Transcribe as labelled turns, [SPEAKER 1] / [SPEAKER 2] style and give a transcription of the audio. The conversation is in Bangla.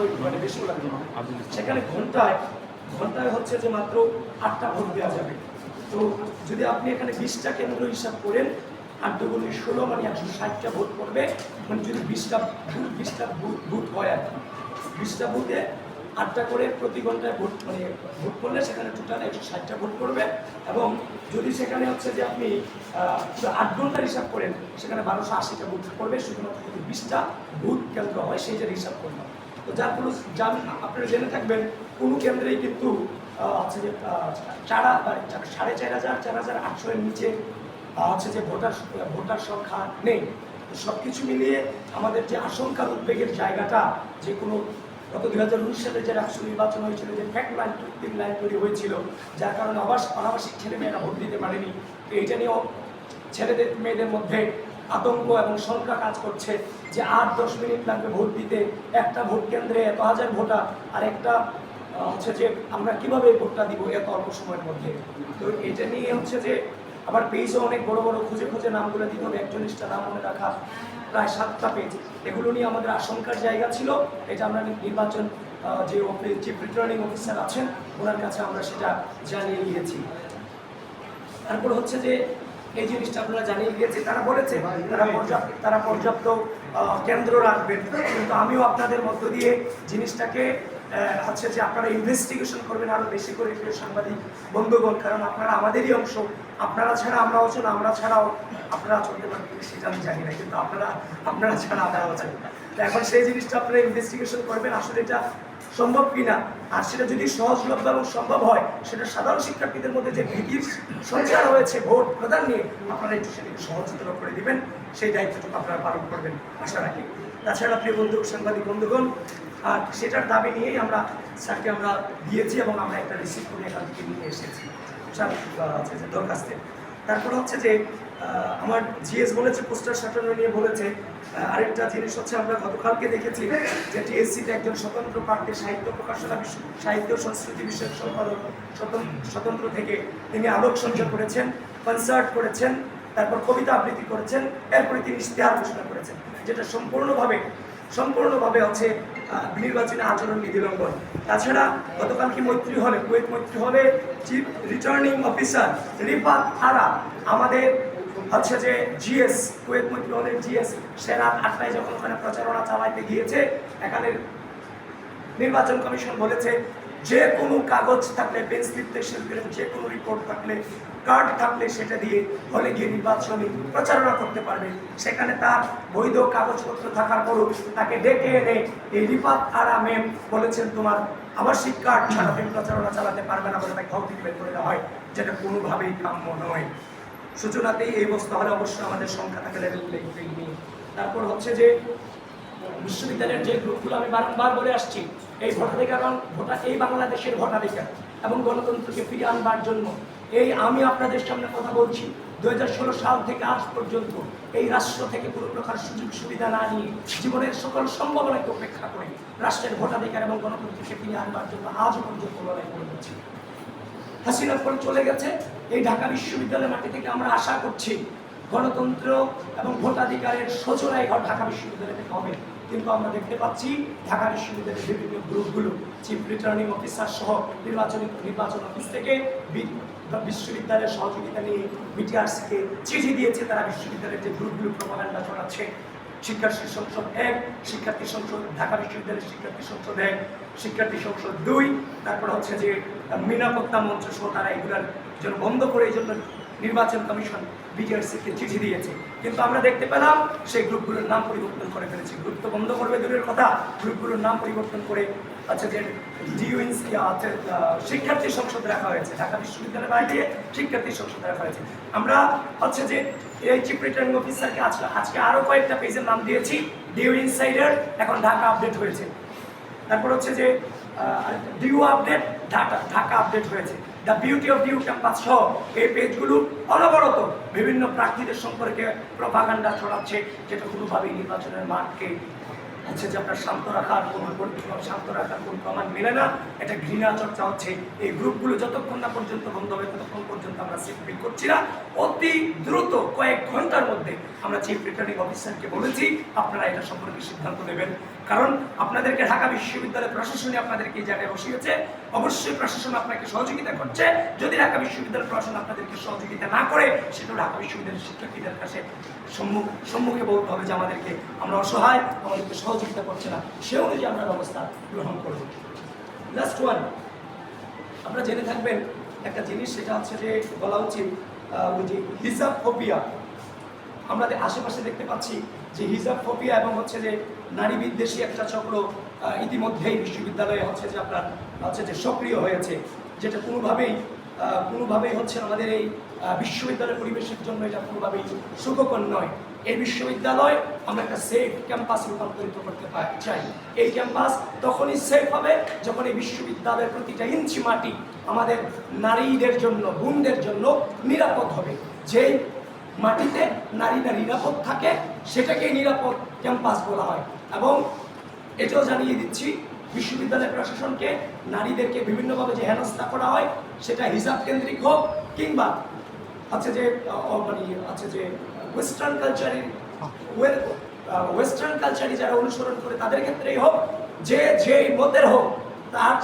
[SPEAKER 1] ওই মানে বেশি লাগবে সেখানে ঘন্টায় ঘন্টায় হচ্ছে যে মাত্র আটটা ভোট দেওয়া যাবে। তো যদি আপনি এখানে বিশটা কেন্দ্র হিসাব করেন আট দুগুণে ষোলো মানে একশো ষাটটা ভোট পড়বে। মানে যদি বিশটা বিশটা বুথ হয় আর কি। বিশটা বুথে আটটা করে প্রতি ঘন্টায় ভোট মানে ভোট করলে সেখানে টোটাল একশো ষাটটা ভোট করবে এবং যদি সেখানে হচ্ছে যে আপনি আট ঘণ্টার হিসাব করেন সেখানে বারোশো আশিটা ভোট করবে শুধুমাত্র যদি বিশটা বুথ কেন্দ্র হয় সেইটার হিসাব করবে তো যার কোনো যান, আপনারা জেনে থাকবেন কোনো কেন্দ্রেই কিন্তু হচ্ছে যে চারা সাড়ে চার হাজার চার হাজার আটশো এর নিচে হচ্ছে যে ভোটার ভোটার সংখ্যা নেই। সব কিছু মিলিয়ে আমাদের যে আশঙ্কার উদ্বেগের জায়গাটা, যে কোনো, গত দুই হাজার উনিশ সালে যে রাষ্ট্র নির্বাচন হয়েছিল, যে ফ্যাক্ট লাইন তিন লাইন তৈরি হয়েছিল, যার কারণে আবাস, অনাবাসিক ছেলে মেয়েরা ভোট দিতে পারেনি। তো এটা নিয়েও ছেলেদের, মেয়েদের মধ্যে আতঙ্ক এবং শঙ্কা কাজ করছে যে আট, দশ মিনিট লাগবে ভোট দিতে। একটা ভোট কেন্দ্রে এত হাজার ভোটার, আর একটা হচ্ছে যে আমরা কীভাবে ভোটটা দিব এত অল্প সময়ের মধ্যে? তো এটা নিয়ে হচ্ছে যে আবার পেজও অনেক বড় বড় খুঁজে খুঁজে নামগুলো দিতে হবে একচল্লিশটা নাম মনে রাখা, প্রায় সাতটা পেজ এগুলো নিয়ে আমাদের আশঙ্কার জায়গা ছিল। এটা আমরা নির্বাচন যে অফিস চিফ রিটার্নিং অফিসার আছেন, ওনার কাছে আমরা সেটা জানিয়ে গিয়েছি তারপর হচ্ছে যে এই জিনিসটা আপনারা জানিয়ে গিয়েছে তারা বলেছে, তারা পর্যাপ্ত তারা পর্যাপ্ত কেন্দ্র রাখবেন। কিন্তু আমিও আপনাদের মধ্য দিয়ে জিনিসটাকে হচ্ছে যে আপনারা ইনভেস্টিগেশন করবেন আরও বেশি করে, প্রিয় সাংবাদিক বন্ধুগণ, কারণ আপনারা আমাদেরই অংশ। আপনারা ছাড়া আমরাও চল আমরা ছাড়াও আপনারা চলতে পারবেন, সেটা আমি জানি না, কিন্তু আপনারা আপনারা ছাড়া আমরাও চাই তো এখন সেই জিনিসটা আপনারা ইনভেস্টিগেশন করবেন, আসলে এটা সম্ভব কিনা? আর সেটা যদি সহজলভ্য এবং সম্ভব হয় সেটা সাধারণ শিক্ষার্থীদের মধ্যে যে ভীতির সঞ্চার হয়েছে ভোট প্রদান নিয়ে আপনারা একটু সেটাকে সহজতর করে দিবেন। সেই দায়িত্বটুকু আপনারা পালন করবেন আশা রাখি। তাছাড়া প্রিয় বন্ধু সাংবাদিক বন্ধুগণ আর সেটার দাবি নিয়েই আমরা স্যারকে আমরা দিয়েছি এবং আমরা একটা রিসিভ করে এখান থেকে নিয়ে এসেছি। স্যার আহ, হচ্ছে যে দরখাস্তে তারপর হচ্ছে যে আমার জিএস বলেছে, পোস্টার সাটানো নিয়ে বলেছে। আরেকটা জিনিস হচ্ছে, আমরা গতকালকে দেখেছি যে টিএসসিতে একজন স্বতন্ত্র পাঠ্যে সাহিত্য প্রকাশনা সাহিত্য সংস্কৃতি বিষয়ক সম্পাদক স্বতন্ত্র থেকে তিনি আলোক সঞ্চয় করেছেন কনসার্ট করেছেন, তারপর কবিতা আবৃত্তি করেছেন, এরপরে তিনি ইশতেহার ঘোষণা করেছেন। যেটা সম্পূর্ণভাবে সম্পূর্ণভাবে হচ্ছে নির্বাচনী আচরণ বিধি লঙ্ঘন তাছাড়া গতকাল কি মৈত্রী হলে, কুয়েত মৈত্রী হলে chief returning officer Rifat Ara আমাদের হচ্ছে যে জিএস কুয়েত মৈত্রী হলে জিএস সেনা আটটায় যখন ওখানে প্রচারণা চালাইতে গিয়েছে এখানে নির্বাচন কমিশন বলেছে, যে কোনো কাগজ থাকলে, পেন স্লিপ শিল্পের যে কোনো রিপোর্ট থাকলে কার্ড থাকলে সেটা দিয়ে হলে গিয়ে নির্বাচনী প্রচারণা করতে পারবে। সেখানে তার বৈধ কাগজপত্র থাকার পরও তাকে ডেকে এনে এই রিপাত আরা ম্যাম বলেছেন, তোমার আবাসিক কার্ড ছাড়া তুমি প্রচারণা চালাতে পারবে না বলে তাকে ঘর বের করে দেওয়া হয়। যেটা কোনোভাবেই কাম্য নয়। সূচনাতেই এই অবস্থা হলে অবশ্যই আমাদের সংখ্যা থাকে লেভেল তারপর হচ্ছে যে বিশ্ববিদ্যালয়ের যে গ্রুপগুলো আমি বারংবার বলে আসছি, এই ভোটাধিকার ভোটা এই বাংলাদেশের ভোটাধিকার এবং গণতন্ত্রকে ফিরিয়ে আনবার জন্য, এই আমি আপনাদের সামনে কথা বলছি দু হাজার ষোলো সাল থেকে আজ পর্যন্ত এই রাষ্ট্র থেকে কোনো প্রকার সুযোগ সুবিধা না নিয়ে জীবনের সকল সম্ভাবনাকে উপেক্ষা করে রাষ্ট্রের ভোটাধিকার এবং গণতন্ত্রকে ফিরিয়ে আনবার জন্য আজও পর্যন্ত লড়াই করে যাচ্ছি। হাসিনা পরে চলে গেছে, এই ঢাকা বিশ্ববিদ্যালয়ের মাটি থেকে আমরা আশা করছি গণতন্ত্র এবং ভোটাধিকারের সূচনায় ঘর ঢাকা বিশ্ববিদ্যালয় থেকে হবে। কিন্তু আমরা দেখতে পাচ্ছি ঢাকা বিশ্ববিদ্যালয়ের বিভিন্ন গ্রুপগুলো চিফ রিটার্নিং অফিসার সহ নির্বাচনী নির্বাচন অফিস থেকে বিশ্ববিদ্যালয়ের সহযোগিতা নিয়ে বিটিআরসিকে চিঠি দিয়েছে তারা বিশ্ববিদ্যালয়ের যে গ্রুপগুলো প্রপাগান্ডা ছড়াচ্ছে। শিক্ষার্থী সংসদ এক, শিক্ষার্থী সংসদ ঢাকা বিশ্ববিদ্যালয়ের শিক্ষার্থী সংসদ এক, শিক্ষার্থী সংসদ দুই, তারপর হচ্ছে যে নিরাপত্তা মঞ্চ সহ তারা এগুলার জন্য বন্ধ করে এই জন্য নির্বাচন কমিশন বিটিআরসিকে চিঠি দিয়েছে। কিন্তু আমরা দেখতে পেলাম সেই গ্রুপগুলোর নাম পরিবর্তন করে ফেলেছে। গ্রুপ তো বন্ধ করবে, দূরের কথা। গ্রুপগুলোর নাম পরিবর্তন করে আচ্ছা যে ডিউইন্স আছে শিক্ষার্থী সংসদ রাখা হয়েছে। ঢাকা বিশ্ববিদ্যালয়ের বাইরে শিক্ষার্থী সংসদ রাখা হয়েছে। আমরা হচ্ছে যে এই চিফ রিটার্নিং অফিসারকে আজকে আজকে আরও কয়েকটা পেজের নাম দিয়েছি, ডিউ ইনসাইডার, এখন ঢাকা আপডেট হয়েছে। তারপর হচ্ছে যে DU update, Dhaka Dhaka update হয়েছে। The beauty of U campus সহ এই পেজগুলো অনবরত বিভিন্ন প্রার্থীদের সম্পর্কে প্রভাগান্ডা ছড়াচ্ছে, যেটা কোনোভাবেই নির্বাচনের মাঠকে হচ্ছে যে আপনার শান্ত রাখার কোনো শান্ত রাখার কোনো প্রমাণ মেলে না। এটা ঘৃণা চর্চা হচ্ছে। এই গ্রুপগুলো যতক্ষণ না পর্যন্ত বন্ধ হবে, ততক্ষণ পর্যন্ত আমরা সিট পিক করছি না। অতি দ্রুত কয়েক ঘণ্টার মধ্যে আমরা চিফ রিটার্নিং অফিসারকে বলেছি, আপনারা এটা সম্পর্কে সিদ্ধান্ত নেবেন। কারণ আপনাদেরকে ঢাকা বিশ্ববিদ্যালয় প্রশাসনে আপনাদেরকে এই জায়গায় বসিয়েছে। অবশ্যই প্রশাসন আপনাকে সহযোগিতা করছে। যদি ঢাকা বিশ্ববিদ্যালয় প্রশাসন আপনাদেরকে সহযোগিতা না করে, সেটা ঢাকা বিশ্ববিদ্যালয়ের শিক্ষার্থীদের কাছে সম্মুখ সম্মুখে বলতে হবে যে আমাদেরকে আমরা অসহায়, আমাদেরকে সহযোগিতা করছে না সে অনুযায়ী আমরা ব্যবস্থা গ্রহণ করব। লাস্ট ওয়ান আপনারা জেনে থাকবেন, একটা জিনিস সেটা হচ্ছে যে বলা উচিত ওই যে হিজাব ফোবিয়া আমাদের আশেপাশে দেখতে পাচ্ছি যে হিজাব ফোবিয়া এবং হচ্ছে যে নারী বিদ্বেষী একটা চক্র ইতিমধ্যেই বিশ্ববিদ্যালয়ে হচ্ছে যে আপনার, হচ্ছে যে সক্রিয় হয়েছে, যেটা কোনোভাবেই কোনোভাবেই হচ্ছে আমাদের এই বিশ্ববিদ্যালয় পরিবেশের জন্য এটা কোনোভাবেই সুখকর নয়। এই বিশ্ববিদ্যালয় আমরা একটা সেফ ক্যাম্পাস রূপান্তরিত করতে চাই। এই ক্যাম্পাস তখনই সেফ হবে যখন এই বিশ্ববিদ্যালয়ের প্রতিটা ইঞ্চি মাটি আমাদের নারীদের জন্য, বোনদের জন্য নিরাপদ হবে। যেই মাটিতে নারীরা নিরাপদ থাকে, সেটাকেই নিরাপদ ক্যাম্পাস বলা হয়। এবং এটাও জানিয়ে দিচ্ছি, বিশ্ববিদ্যালয় প্রশাসনকে নারীদেরকে বিভিন্নভাবে যে হেনস্থা করা হয়, সেটা হিসাব কেন্দ্রিক হোক কিংবা আছে যে মানে আছে যে ওয়েস্টার্ন কালচারের ওয়েস্টার্ন কালচারই যারা অনুসরণ করে তাদের ক্ষেত্রেই হোক যে যে মতের হোক তার